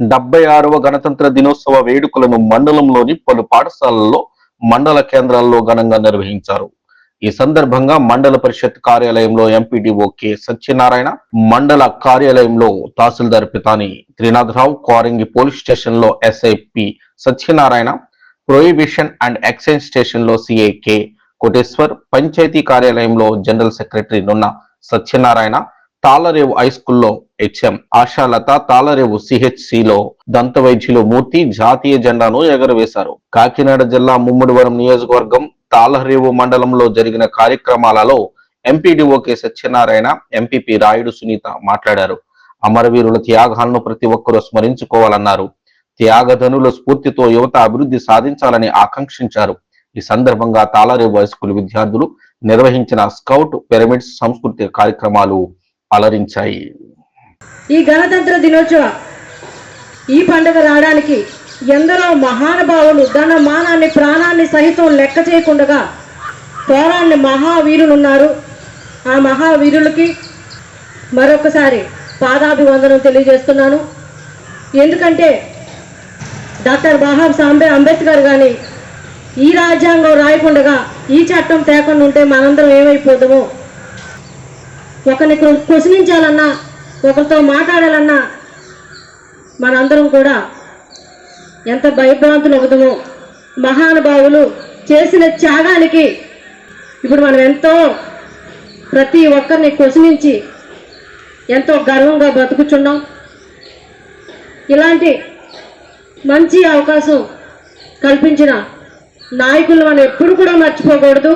డెబ్బై ఆరవ గణతంత్ర దినోత్సవ వేడుకలను మండలంలోని పలు పాఠశాలల్లో మండల కేంద్రాల్లో ఘనంగా నిర్వహించారు. ఈ సందర్భంగా మండల పరిషత్ కార్యాలయంలో ఎంపీడీఓ కె సత్యనారాయణ మండల కార్యాలయంలో తహసీల్దార్ పితాని త్రినాథరావు కోరంగి పోలీస్ స్టేషన్లో SI P Satyanarayana prohibition and excise స్టేషన్లో సిఏ కె కోటేశ్వర్ పంచాయతీ కార్యాలయంలో general secretary Nunna Satyanarayana Talarevu high స్కూల్లో హెచ్ఎం ఆశాలత తాళరేవు సిహెచ్సిలో దంత వైద్యులు మూర్తి జాతీయ జెండాను ఎగరవేశారు. కాకినాడ జిల్లా ముమ్మడివరం నియోజకవర్గం తాళరేవు మండలంలో జరిగిన కార్యక్రమాలలో MPDO K Satyanarayana MPP Rayudu Sunitha మాట్లాడారు. అమరవీరుల త్యాగాలను ప్రతి ఒక్కరూ స్మరించుకోవాలన్నారు. త్యాగధనుల స్ఫూర్తితో యువత అభివృద్ధి సాధించాలని ఆకాంక్షించారు. ఈ సందర్భంగా తాళరేవు హై స్కూల్ విద్యార్థులు నిర్వహించిన స్కౌట్ పిరమిడ్స్ సాంస్కృతిక కార్యక్రమాలు అలరించాయి. ఈ గణతంత్ర దినోత్సవ ఈ పండుగ రావడానికి ఎందరో మహానుభావులు ధన మానాన్ని ప్రాణాన్ని సహితం లెక్క చేయకుండా పోరాడిన మహావీరులు ఉన్నారు ఆ మహావీరులకి మరొకసారి పాదాభివందనం తెలియజేస్తున్నాను. ఎందుకంటే డాక్టర్ బాబాబ్ సాంబే అంబేద్కర్ కానీ ఈ రాజ్యాంగం రాయకుండగా ఈ చట్టం తేకుండా ఉంటే మనందరం ఏమైపోతామో ఒకరిని ప్రశ్నించాలన్నా ఒకరితో మాట్లాడాలన్నా మనందరం కూడా ఎంత భయభ్రాంతులు అవుతామో మహానుభావులు చేసిన త్యాగానికి ఇప్పుడు మనం ఎంతో ప్రతి ఒక్కరిని క్వశ్చనించి ఎంతో గర్వంగా బతుకుచున్నాం ఇలాంటి మంచి అవకాశం కల్పించిన నాయకులు మనం ఎప్పుడు కూడా మర్చిపోకూడదు.